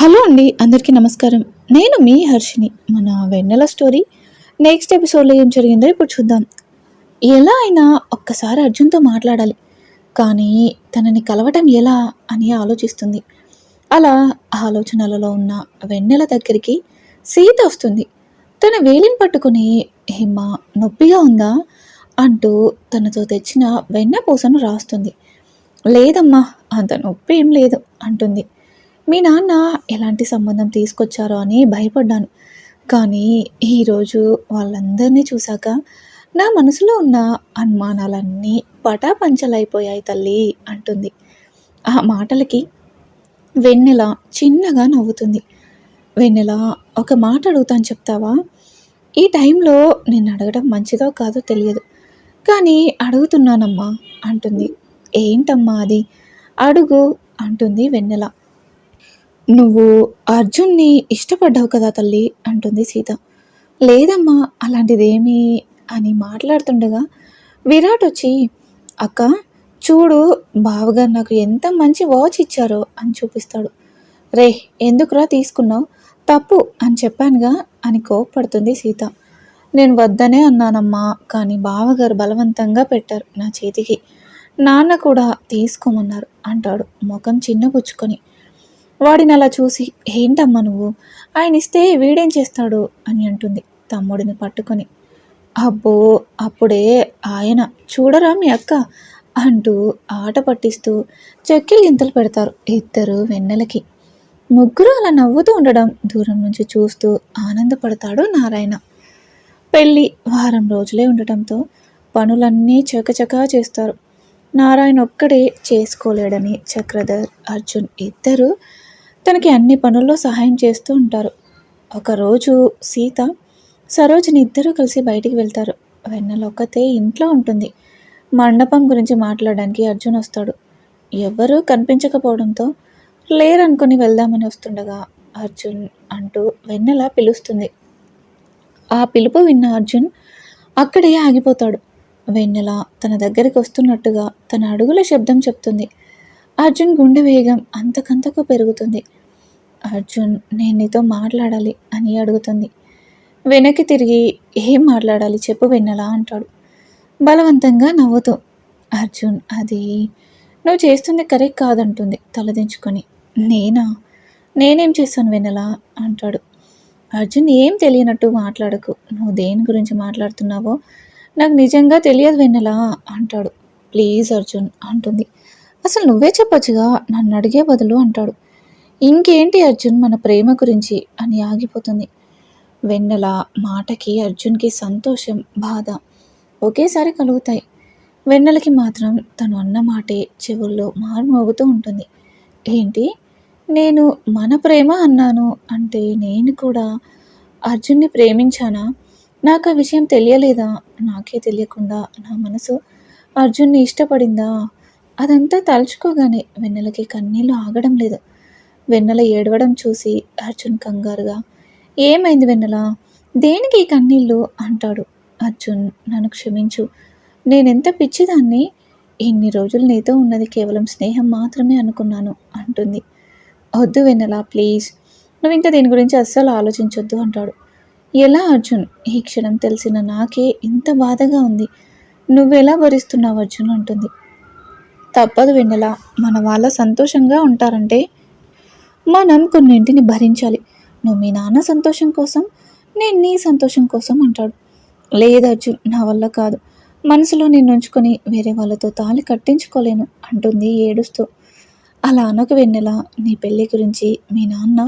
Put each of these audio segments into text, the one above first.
Hello అండి అందరికీ నమస్కారం. నేను మీ హర్షిని మన వెన్నెల స్టోరీ. నెక్స్ట్ ఎపిసోడ్లో ఏం జరిగిందో ఇప్పుడు చూద్దాం. ఎలా అయినా ఒక్కసారి అర్జున్తో మాట్లాడాలి. కానీ తనని కలవటం ఎలా అని ఆలోచిస్తుంది. అలా ఆలోచనలలో ఉన్న వెన్నెల దగ్గరికి సీత వస్తుంది. తన వేలిని పట్టుకుని హిమ నొప్పిగా ఉందా? అంటూ తనతో తెచ్చిన వెన్న పూసను రాస్తుంది. లేదమ్మా అంత నొప్పి ఏం లేదు అంటుంది. మీ నాన్న ఎలాంటి సంబంధం తీసుకొచ్చారో అని భయపడ్డాను. కానీ ఈరోజు వాళ్ళందరినీ చూశాక నా మనసులో ఉన్న అనుమానాలన్నీ పటాపంచలైపోయాయి తల్లి అంటుంది. ఆ మాటలకి వెన్నెల చిన్నగా నవ్వుతుంది. వెన్నెల ఒక మాట అడుగుతాను చెప్తావా? ఈ టైంలో నేను అడగడం మంచిదో కాదో తెలియదు. కానీ అడుగుతున్నానమ్మా అంటుంది. ఏంటమ్మా అది? అడుగు అంటుంది వెన్నెల. నువ్వు అర్జున్ని ఇష్టపడ్డావు కదా తల్లి అంటుంది సీత. లేదమ్మా అలాంటిదేమీ అని మాట్లాడుతుండగా విరాట్ వచ్చి అక్క చూడు బావగారు నాకు ఎంత మంచి వాచ్ ఇచ్చారో అని చూపిస్తాడు. రే ఎందుకురా తీసుకున్నావు? తప్పు అని చెప్పానుగా అని కోప్పడుతుంది సీత. నేను వద్దనే అన్నానమ్మా కానీ బావగారు బలవంతంగా పెట్టారు నా చేతికి. నాన్న కూడా తీసుకోమన్నారు అంటాడు ముఖం చిన్నపుచ్చుకొని వాడిని అలా చూసి ఏంటమ్మా నువ్వు? ఆయన ఇస్తే వీడేం చేస్తాడు? అని అంటుంది తమ్ముడిని పట్టుకొని. అబ్బో అప్పుడే ఆయన చూడరా మీ అక్క? అంటూ ఆట పట్టిస్తూ చెక్కిలు గింతలు పెడతారు ఇద్దరు వెన్నెలకి. ముగ్గురు అలా నవ్వుతూ ఉండడం దూరం నుంచి చూస్తూ ఆనందపడతాడు నారాయణ. పెళ్ళి వారం రోజులే ఉండటంతో పనులన్నీ చకచకా చేస్తారు. నారాయణ ఒక్కడే చేసుకోలేడని చక్రధర్ అర్జున్ ఇద్దరు తనకి అన్ని పనుల్లో సహాయం చేస్తూ ఉంటారు. ఒకరోజు సీత సరోజని ఇద్దరూ కలిసి బయటికి వెళ్తారు. వెన్నెల ఒక్కతే ఇంట్లో ఉంటుంది. మండపం గురించి మాట్లాడడానికి అర్జున్ వస్తాడు. ఎవ్వరూ కనిపించకపోవడంతో లేరనుకుని వెళ్దామని వస్తుండగా అర్జున్ అంటూ వెన్నెల పిలుస్తుంది. ఆ పిలుపు విన్న అర్జున్ అక్కడే ఆగిపోతాడు. వెన్నెల తన దగ్గరికి వస్తున్నట్టుగా తన అడుగుల శబ్దం చెప్తుంది. అర్జున్ గుండె వేగం అంతకంతకు పెరుగుతుంది. అర్జున్ నేను నీతో మాట్లాడాలి అని అడుగుతుంది. వెనక్కి తిరిగి ఏం మాట్లాడాలి చెప్పు వెన్నెలా అంటాడు. బలవంతంగా నవ్వుతూ అర్జున్ అది నువ్వు చేస్తుంది కరెక్ట్ కాదంటుంది తలదించుకొని. నేనా? నేనేం చేస్తాను వెన్నెలా అంటాడు. అర్జున్ ఏం తెలియనట్టు మాట్లాడకు. నువ్వు దేని గురించి మాట్లాడుతున్నావో నాకు నిజంగా తెలియదు వెన్నెలా అంటాడు. ప్లీజ్ అర్జున్ అంటుంది. అసలు నువ్వే చెప్పొచ్చుగా నన్ను అడిగే బదులు అంటాడు. ఇంకేంటి అర్జున్ మన ప్రేమ గురించి అని ఆగిపోతుంది. వెన్నెల మాటకి అర్జున్కి సంతోషం బాధ ఒకేసారి కలుగుతాయి. వెన్నెలకి మాత్రం తను అన్న మాటే చెవుల్లో మారుమోగుతూ ఉంటుంది. ఏంటి? నేను మన ప్రేమ అన్నాను అంటే నేను కూడా అర్జున్ని ప్రేమించానా? నాకు ఆ విషయం తెలియలేదా? నాకే తెలియకుండా నా మనసు అర్జున్ని ఇష్టపడిందా? అదంతా తలుచుకోగానే వెన్నెలకి కన్నీళ్ళు ఆగడం లేదు. వెన్నెల ఏడవడం చూసి అర్జున్ కంగారుగా ఏమైంది వెన్నెల? దేనికి ఈ కన్నీళ్ళు? అంటాడు. అర్జున్ నన్ను క్షమించు. నేనెంత పిచ్చిదాన్ని? ఇన్ని రోజులు నీతో ఉన్నది కేవలం స్నేహం మాత్రమే అనుకున్నాను అంటుంది. వద్దు వెన్నెల ప్లీజ్. నువ్వు ఇంకా దీని గురించి అస్సలు ఆలోచించొద్దు అంటాడు. ఎలా అర్జున్? ఈ క్షణం తెలిసిన నాకే ఇంత బాధగా ఉంది. నువ్వెలా భరిస్తున్నావు అర్జున్? అంటుంది. తప్పదు వెన్నెల. మన వాళ్ళ సంతోషంగా ఉంటారంటే మనం కొన్నింటిని భరించాలి. నువ్వు మీ నాన్న సంతోషం కోసం నేను నీ సంతోషం కోసం అంటాడు. లేదు అర్జున్ నా వల్ల కాదు. మనసులో నేను ఉంచుకొని వేరే వాళ్ళతో తాళి కట్టించుకోలేను అంటుంది ఏడుస్తూ. అలా అనకు వెన్నెల నీ పెళ్ళి గురించి మీ నాన్న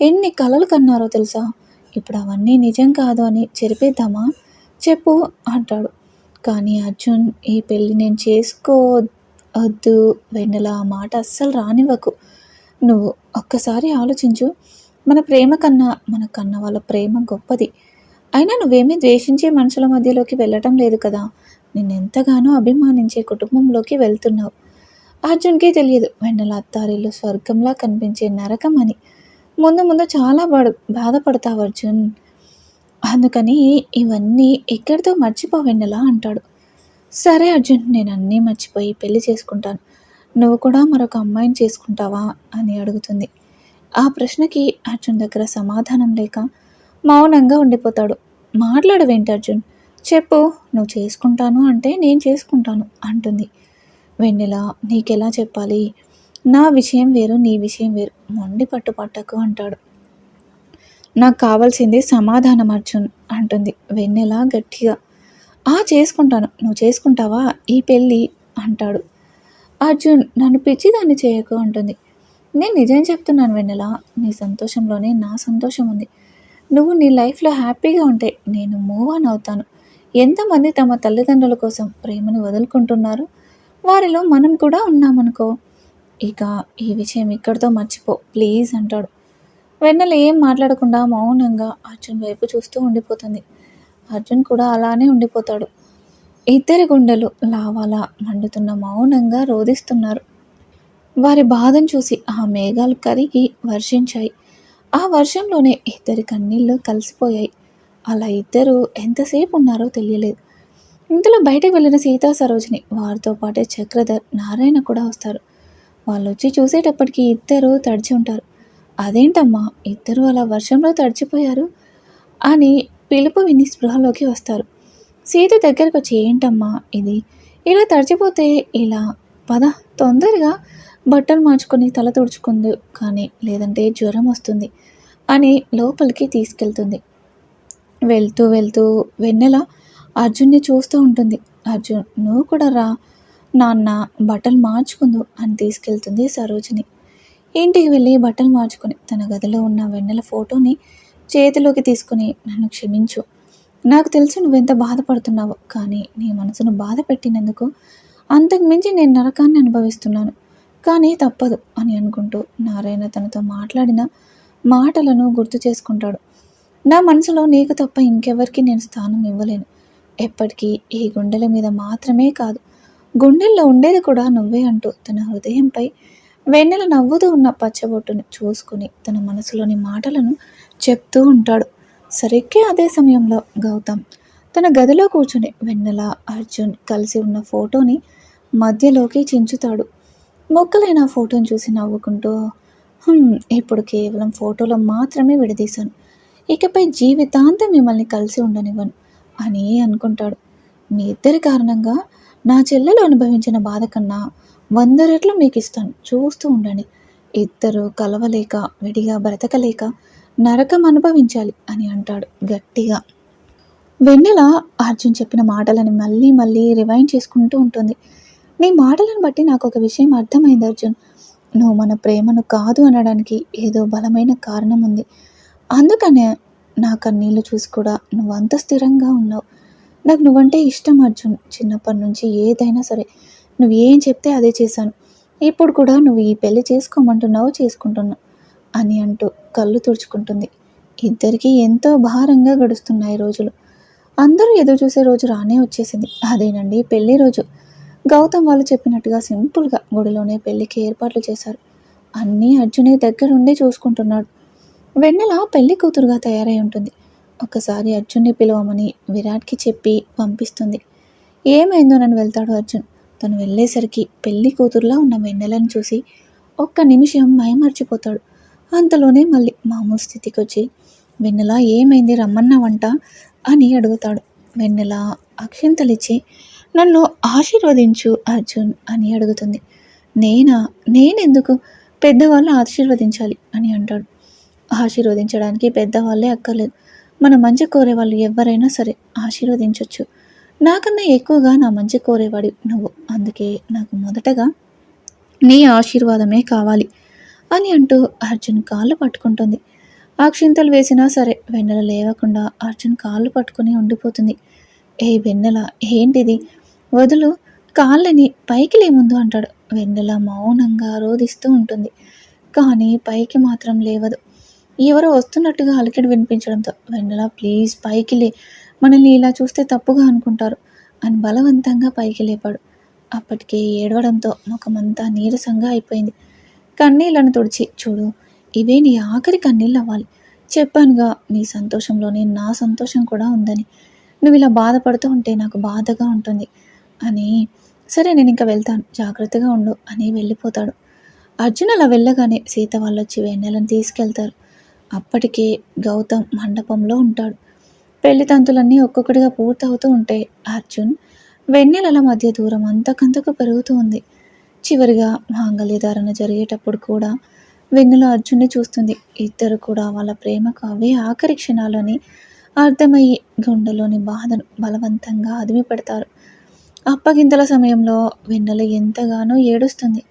ఎన్ని కలలు కన్నారో తెలుసా? ఇప్పుడు అవన్నీ నిజం కాదు అని చెరిపేద్దామా? చెప్పు అంటాడు. కానీ అర్జున్ ఈ పెళ్ళి నేను చేసుకోవద్దు వెన్నెల మాట అస్సలు రానివ్వకు. నువ్వు ఒక్కసారి ఆలోచించు. మన ప్రేమ కన్నా మన కన్న వాళ్ళ ప్రేమ గొప్పది. అయినా నువ్వేమీ ద్వేషించే మనుషుల మధ్యలోకి వెళ్ళటం లేదు కదా. నిన్నెంతగానో అభిమానించే కుటుంబంలోకి వెళ్తున్నావు. అర్జున్కి తెలియదు వెన్నెల అత్తారిల్లు స్వర్గంలా కనిపించే నరకం అని. ముందు ముందు చాలా బాధ బాధపడతావు అర్జున్. అందుకని ఇవన్నీ ఎక్కడితో మర్చిపో వెన్నెల అంటాడు. సరే అర్జున్ నేను అన్నీ మర్చిపోయి పెళ్ళి చేసుకుంటాను. నువ్వు కూడా మరొక అమ్మాయిని చేసుకుంటావా? అని అడుగుతుంది. ఆ ప్రశ్నకి అర్జున్ దగ్గర సమాధానం లేక మౌనంగా ఉండిపోతాడు. మాట్లాడవేంటి అర్జున్? చెప్పు. నువ్వు చేసుకుంటాను అంటే నేను చేసుకుంటాను అంటుంది. వెన్నెల? నీకెలా చెప్పాలి? నా విషయం వేరు నీ విషయం వేరు మొండి పట్టు పట్టకు అంటాడు. నాకు కావాల్సింది సమాధానం అర్జున్ అంటుంది. వెన్నెల? గట్టిగా. ఆ చేసుకుంటాను. నువ్వు చేసుకుంటావా? ఈ పెళ్ళి? అంటాడు. అర్జున్ నన్ను పిచ్చి దాన్ని చేయకు అంటుంది. నేను నిజం చెప్తున్నాను వెన్నెల నీ సంతోషంలోనే నా సంతోషం ఉంది. నువ్వు నీ లైఫ్లో హ్యాపీగా ఉంటే నేను మూవ్ ఆన్ అవుతాను. ఎంతమంది తమ తల్లిదండ్రుల కోసం ప్రేమను వదులుకుంటున్నారు? వారిలో మనం కూడా ఉన్నామనుకో. ఇక ఈ విషయం ఇక్కడితో మర్చిపో ప్లీజ్ అంటాడు. వెన్నెల ఏం మాట్లాడకుండా మౌనంగా అర్జున్ వైపు చూస్తూ ఉండిపోతుంది. అర్జున్ కూడా అలానే ఉండిపోతాడు. ఇద్దరి గుండెలు లావాలా మండుతున్న మౌనంగా రోధిస్తున్నారు. వారి బాధను చూసి ఆ మేఘాలు కరిగి వర్షించాయి. ఆ వర్షంలోనే ఇద్దరి కన్నీళ్ళు కలిసిపోయాయి. అలా ఇద్దరు ఎంతసేపు ఉన్నారో తెలియలేదు. ఇంతలో బయటకు వెళ్ళిన సీతా సరోజిని వారితో పాటే చక్రధర్ నారాయణ కూడా వస్తారు. వాళ్ళు వచ్చి చూసేటప్పటికి ఇద్దరు తడిచి ఉంటారు. అదేంటమ్మా ఇద్దరు అలా వర్షంలో తడిచిపోయారు? అని పిలుపు విని స్పృహలోకి వస్తారు. సీత దగ్గరకు వచ్చి ఏంటమ్మా ఇది? ఇలా తడిచిపోతే ఇలా పద తొందరగా బట్టలు మార్చుకొని తల తుడుచుకుంది కానీ లేదంటే జ్వరం వస్తుంది అని లోపలికి తీసుకెళ్తుంది. వెళ్తూ వెళ్తూ వెన్నెల అర్జున్ని చూస్తూ ఉంటుంది. అర్జున్ నువ్వు కూడా రా నాన్న బట్టలు మార్చుకుందు అని తీసుకెళ్తుంది సరోజిని. ఇంటికి వెళ్ళి బట్టలు మార్చుకుని తన గదిలో ఉన్న వెన్నెల ఫోటోని చేతిలోకి తీసుకుని నన్ను క్షమించు నాకు తెలుసు నువ్వెంత బాధపడుతున్నావో కానీ నీ మనసును బాధ పెట్టినందుకు అంతకు మించి నేను నరకాన్ని అనుభవిస్తున్నాను. కానీ తప్పదు అని అనుకుంటూ నారాయణ తనతో మాట్లాడిన మాటలను గుర్తు చేసుకుంటాడు. నా మనసులో నీకు తప్ప ఇంకెవరికి నేను స్థానం ఇవ్వలేను. ఎప్పటికీ ఈ గుండెల మీద మాత్రమే కాదు గుండెల్లో ఉండేది కూడా నువ్వే అంటూ తన హృదయంపై వెన్నెల నవ్వుతూ ఉన్న పచ్చబొట్టును చూసుకుని తన మనసులోని మాటలను చెప్తూ ఉంటాడు. సరిగ్గా అదే సమయంలో గౌతమ్ తన గదిలో కూర్చుని వెన్నెల అర్జున్ కలిసి ఉన్న ఫోటోని మధ్యలోకి చించుతాడు. మొక్కలైన ఫోటోని చూసి నవ్వుకుంటూ ఇప్పుడు కేవలం ఫోటోలో మాత్రమే విడదీశాను. ఇకపై జీవితాంతం మిమ్మల్ని కలిసి ఉండనివ్వను అని అనుకుంటాడు. మీ ఇద్దరి కారణంగా నా చెల్లెలు అనుభవించిన బాధ కన్నా వంద రెట్లు మీకు ఇస్తాను. చూస్తూ ఉండండి. ఇద్దరు కలవలేక విడిగా బ్రతకలేక నరకం అనుభవించాలి అని అంటాడు గట్టిగా. వెన్నెల అర్జున్ చెప్పిన మాటలని మళ్ళీ మళ్ళీ రివైండ్ చేసుకుంటూ ఉంటుంది. నీ మాటలను బట్టి నాకు ఒక విషయం అర్థమైంది అర్జున్. నువ్వు మన ప్రేమను కాదు అనడానికి ఏదో బలమైన కారణం ఉంది. అందుకనే నా కన్నీళ్ళు చూసి కూడా నువ్వు అంత స్థిరంగా ఉన్నావు. నాకు నువ్వంటే ఇష్టం అర్జున్. చిన్నప్పటి నుంచి ఏదైనా సరే నువ్వు ఏం చెప్తే అదే చేశాను. ఇప్పుడు కూడా నువ్వు ఈ పెళ్ళి చేసుకోమంటున్నావు చేసుకుంటున్నావు. అని అంటూ కళ్ళు తుడుచుకుంటుంది. ఇద్దరికీ ఎంతో భారంగా గడుస్తున్నాయి రోజులు. అందరూ ఎదురు చూసే రోజు రానే వచ్చేసింది. అదేనండి పెళ్ళి రోజు. గౌతమ్ వాళ్ళు చెప్పినట్టుగా సింపుల్గా గుడిలోనే పెళ్ళికి ఏర్పాట్లు చేశారు. అన్నీ అర్జునే దగ్గరుండి చూసుకుంటున్నాడు. వెన్నెల పెళ్ళి కూతురుగా తయారై ఉంటుంది. ఒకసారి అర్జున్ని పిలవమని విరాట్కి చెప్పి పంపిస్తుంది. ఏమైందో నన్ను వెళ్తాడు అర్జున్. తను వెళ్ళేసరికి పెళ్ళి కూతురులా ఉన్న వెన్నెలను చూసి ఒక్క నిమిషం మైమర్చిపోతాడు. అంతలోనే మళ్ళీ మామూలు స్థితికి వచ్చి వెన్నెల ఏమైంది రమ్మన్నావంట అని అడుగుతాడు. వెన్నెల అక్షింతలిచ్చి నన్ను ఆశీర్వదించు అర్జున్ అని అడుగుతుంది. నేనా? నేనెందుకు? పెద్దవాళ్ళు ఆశీర్వదించాలి అని అంటాడు. ఆశీర్వదించడానికి పెద్దవాళ్ళే అక్కర్లేదు. మన మంచి కోరే వాళ్ళు ఎవరైనా సరే ఆశీర్వదించవచ్చు నాకన్నా ఎక్కువగా నా మంచి కోరేవాడు నువ్వు. అందుకే నాకు మొదటగా నీ ఆశీర్వాదమే కావాలి. అని అంటూ అర్జున్ కాళ్ళు పట్టుకుంటుంది. అక్షింతలు వేసినా సరే వెన్నెల లేవకుండా అర్జున్ కాళ్ళు పట్టుకుని ఉండిపోతుంది. ఏ వెన్నెల? ఏంటిది? వదులు కాళ్ళని పైకి లేముందు అంటాడు. వెన్నెల మౌనంగా రోధిస్తూ ఉంటుంది. కానీ పైకి మాత్రం లేవదు. ఎవరో వస్తున్నట్టుగా అలికిడి వినిపించడంతో వెన్నెల ప్లీజ్ పైకి లే. మనల్ని ఇలా చూస్తే తప్పుగా అనుకుంటారు అని బలవంతంగా పైకి లేపాడు. అప్పటికే ఏడవడంతో ముఖమంతా నీరసంగా అయిపోయింది. కన్నీళ్ళను తుడిచి చూడు ఇవే నీ ఆఖరి కన్నీళ్ళు అవ్వాలి. చెప్పానుగా నీ సంతోషంలోనే నా సంతోషం కూడా ఉందని. నువ్వు ఇలా బాధపడుతూ ఉంటే నాకు బాధగా ఉంటుంది అని. సరే నేను ఇంకా వెళ్తాను. జాగ్రత్తగా ఉండు అని వెళ్ళిపోతాడు. అర్జున్ అలా వెళ్ళగానే సీత వాళ్ళు వచ్చి వెన్నెలను తీసుకెళ్తారు. అప్పటికే గౌతమ్ మండపంలో ఉంటాడు. పెళ్ళి తంతులన్నీ ఒక్కొక్కటిగా పూర్తవుతూ ఉంటాయి అర్జున్ వెన్నెలల మధ్య దూరం అంతకంతకు పెరుగుతూ ఉంది. చివరిగా మాంగళ్యధారణ జరిగేటప్పుడు కూడా వెన్నెల అర్జున్ని చూస్తుంది. ఇద్దరు కూడా వాళ్ళ ప్రేమకు అవే ఆఖరి క్షణాలని అర్థమయ్యి గుండెలోని బాధను బలవంతంగా అదిమి పెడతారు అప్పగింతల సమయంలో వెన్నెల ఎంతగానో ఏడుస్తుంది.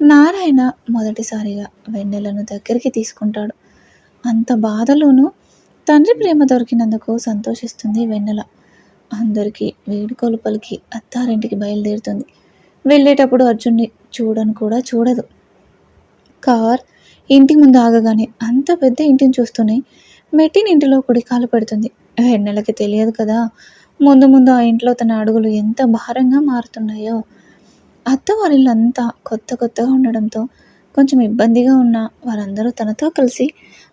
నారాయణ మొదటిసారిగా వెన్నెలను దగ్గరికి తీసుకుంటాడు. అంత బాధలోనూ తండ్రి ప్రేమ దొరికినందుకు సంతోషిస్తుంది వెన్నెల. అందరికీ వేడుకోలు పలికి అత్తారింటికి బయలుదేరుతుంది. వెళ్ళేటప్పుడు అర్జున్ని చూడను కూడా చూడదు. కార్ ఇంటి ముందు ఆగగానే అంత పెద్ద ఇంటిని చూస్తూనే మెట్టిన ఇంటిలో కుడికాలు పెడుతుంది. వెన్నెలకి తెలియదు కదా ముందు ముందు ఆ ఇంట్లో తన అడుగులు ఎంత భారంగా మారుతున్నాయో. అత్తవారిల్లంతా కొత్త కొత్తగా ఉండడంతో కొంచెం ఇబ్బందిగా ఉన్న వారందరూ తనతో కలిసి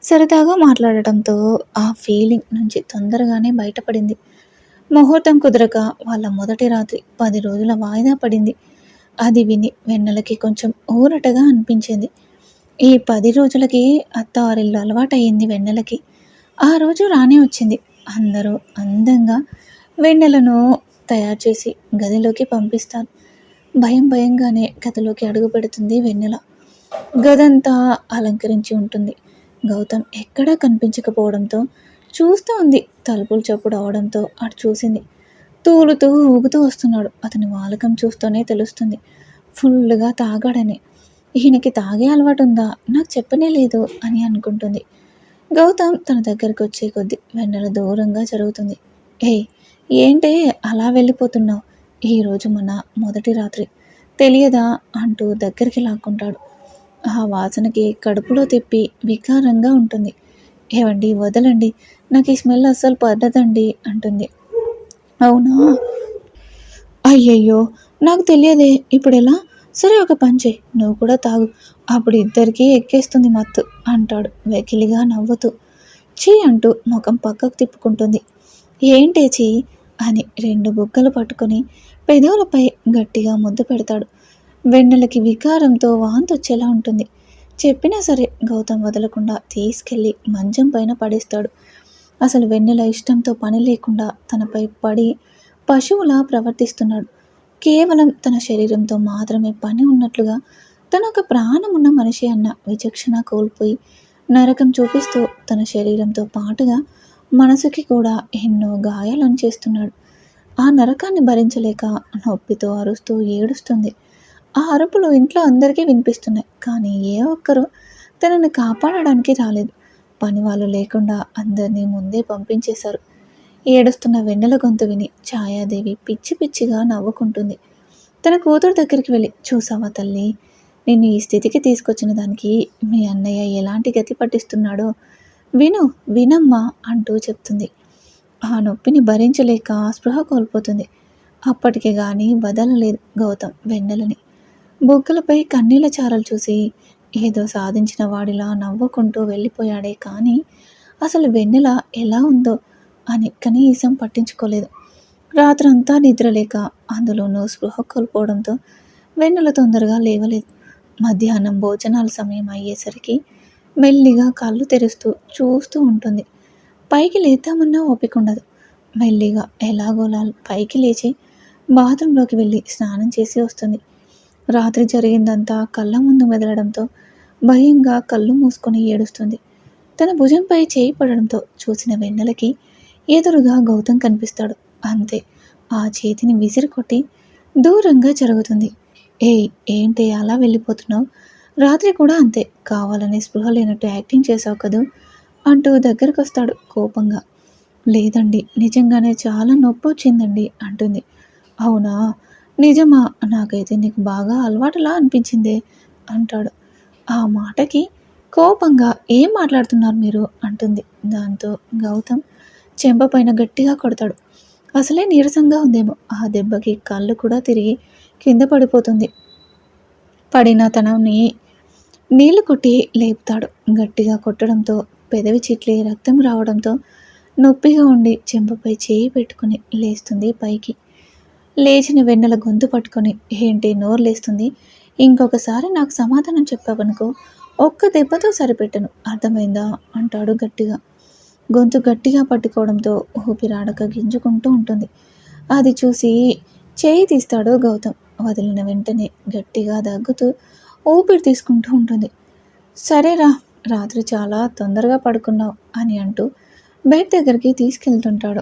సరదాగా మాట్లాడటంతో ఆ ఫీలింగ్ నుంచి తొందరగానే బయటపడింది. ముహూర్తం కుదరక వాళ్ళ మొదటి రాత్రి పది రోజుల వాయిదా పడింది. అది విని వెన్నెలకి కొంచెం ఊరటగా అనిపించింది. ఈ పది రోజులకి అత్తవారిల్లు అలవాటయ్యింది వెన్నెలకి. ఆ రోజు రానే వచ్చింది. అందరూ అందంగా వెన్నెలను తయారు చేసి గదిలోకి పంపిస్తారు. భయం భయంగానే గదిలోకి అడుగు పెడుతుంది వెన్నెల. గదంతా అలంకరించి ఉంటుంది. గౌతమ్ ఎక్కడా కనిపించకపోవడంతో చూస్తూ ఉంది. తలుపులు చప్పుడు అవడంతో అటు చూసింది. తూలుతూ ఊగుతూ వస్తున్నాడు. అతని వాలకం చూస్తూనే తెలుస్తుంది. ఫుల్గా తాగాడని. ఈయనకి తాగే అలవాటు ఉందా నాకు చెప్పనే లేదు అని అనుకుంటుంది. గౌతమ్ తన దగ్గరికి వచ్చే కొద్దీ వెన్నెల దూరంగా జరుగుతుంది. ఏయ్ ఏంటే అలా వెళ్ళిపోతున్నావు? ఈరోజు మన మొదటి రాత్రి. తెలియదా? అంటూ దగ్గరికి లాక్కుంటాడు. ఆ వాసనకి కడుపులో తిప్పి వికారంగా ఉంటుంది. ఏవండి వదలండి. నాకు ఈ స్మెల్ అస్సలు పడ్డదండి అంటుంది. అవునా? అయ్యయ్యో నాకు తెలియదే. ఇప్పుడు ఎలా సరే ఒక పంచే నువ్వు కూడా తాగు. అప్పుడు ఇద్దరికీ ఎక్కేస్తుంది మత్తు అంటాడు వెకిలిగా నవ్వుతూ. చీ అంటూ ముఖం పక్కకు తిప్పుకుంటుంది. ఏంటే చీ? అని రెండు బుగ్గలు పట్టుకొని పెదవులపై గట్టిగా ముద్దు పెడతాడు. వెన్నెలకి వికారంతో వాంతొచ్చేలా ఉంటుంది. చెప్పినా సరే గౌతమ్ వదలకుండా తీసుకెళ్ళి మంచం పైన పడేస్తాడు. అసలు వెన్నెల ఇష్టంతో పని లేకుండా తనపై పడి పశువులా ప్రవర్తిస్తున్నాడు. కేవలం తన శరీరంతో మాత్రమే పని ఉన్నట్లుగా తన ఒక ప్రాణం ఉన్న మనిషి అన్న విచక్షణ కోల్పోయి నరకం చూపిస్తూ తన శరీరంతో పాటుగా మనసుకి కూడా ఎన్నో గాయాలను చేస్తున్నాడు. ఆ నరకాన్ని భరించలేక నొప్పితో అరుస్తూ ఏడుస్తుంది. ఆ అరుపులు ఇంట్లో అందరికీ వినిపిస్తున్నాయి కానీ ఏ ఒక్కరూ తనని కాపాడడానికి రాలేదు. పని వాళ్ళు లేకుండా అందరినీ ముందే పంపించేశారు. ఏడుస్తున్న వెన్నెల గొంతు విని ఛాయాదేవి పిచ్చి పిచ్చిగా నవ్వుకుంటుంది. తన కూతురు దగ్గరికి వెళ్ళి చూసావా తల్లి నిన్ను ఈ స్థితికి తీసుకొచ్చిన దానికి మీ అన్నయ్య ఎలాంటి గతి పట్టిస్తున్నాడో విను వినమ్మా అంటూ చెప్తుంది. ఆ నొప్పిని భరించలేక స్పృహ కోల్పోతుంది. అప్పటికి కానీ వదలలేదు గౌతమ్ వెన్నెలని. బొగ్గలపై కన్నీళ్ళ చారలు చూసి ఏదో సాధించిన వాడిలా నవ్వుకుంటూ వెళ్ళిపోయాడే కానీ అసలు వెన్నెల ఎలా ఉందో అని కనీసం పట్టించుకోలేదు. రాత్రంతా నిద్రలేక అందులోనూ స్పృహ కోల్పోవడంతో వెన్నెల తొందరగా లేవలేదు. మధ్యాహ్నం భోజనాల సమయం అయ్యేసరికి మెల్లిగా కళ్ళు తెరుస్తూ చూస్తూ ఉంటుంది. పైకి లేద్దామన్నా ఓపిక ఉండదు. మెల్లిగా ఎలాగోలా పైకి లేచి బాత్రూంలోకి వెళ్ళి స్నానం చేసి వస్తుంది. రాత్రి జరిగిందంతా కళ్ళ ముందు మెదలడంతో భయంగా కళ్ళు మూసుకొని ఏడుస్తుంది. తన భుజంపై చేయి పడడంతో చూసిన వెన్నెలకి ఎదురుగా గౌతమ్ కనిపిస్తాడు. అంతే ఆ చేతిని విసిరి కొట్టి దూరంగా జరుగుతుంది. ఏయ్ ఏంటి అలా వెళ్ళిపోతున్నావు? రాత్రి కూడా అంతే కావాలనే స్పృహ లేనట్టు యాక్టింగ్ చేసావు కదూ? అంటూ దగ్గరకు వస్తాడు కోపంగా. లేదండి నిజంగానే చాలా నొప్పి వచ్చిందండి అంటుంది. అవునా? నిజమా? నాకైతే నీకు బాగా అలవాటులా అనిపించిందే అంటాడు. ఆ మాటకి కోపంగా ఏం మాట్లాడుతున్నారు మీరు? అంటుంది. దాంతో గౌతమ్ చెంప పైన గట్టిగా కొడతాడు. అసలే నీరసంగా ఉందేమో. ఆ దెబ్బకి కళ్ళు కూడా తిరిగి కింద పడిపోతుంది. పడిన తనని నీళ్ళు కొట్టి లేపుతాడు. గట్టిగా కొట్టడంతో పెదవి చిట్లి రక్తం రావడంతో నొప్పిగా ఉండి చెంపపై చేయి పెట్టుకుని లేస్తుంది పైకి. లేచిన వెన్నెల గొంతు పట్టుకొని ఏంటి నోరు లేస్తుంది ఇంకొకసారి నాకు సమాధానం చెప్పావనుకో ఒక్క దెబ్బతో సరిపెట్టను. అర్థమైందా? అంటాడు గట్టిగా. గొంతు గట్టిగా పట్టుకోవడంతో ఊపిరాడక గింజుకుంటూ ఉంటుంది. అది చూసి చేయి తీస్తాడు గౌతమ్. వదిలిన వెంటనే గట్టిగా దగ్గుతూ ఊపిరి తీసుకుంటూ ఉంటుంది. సరేరా రాత్రి చాలా తొందరగా పడుకున్నావు అని అంటూ బెడ్ దగ్గరికి తీసుకెళ్తుంటాడు.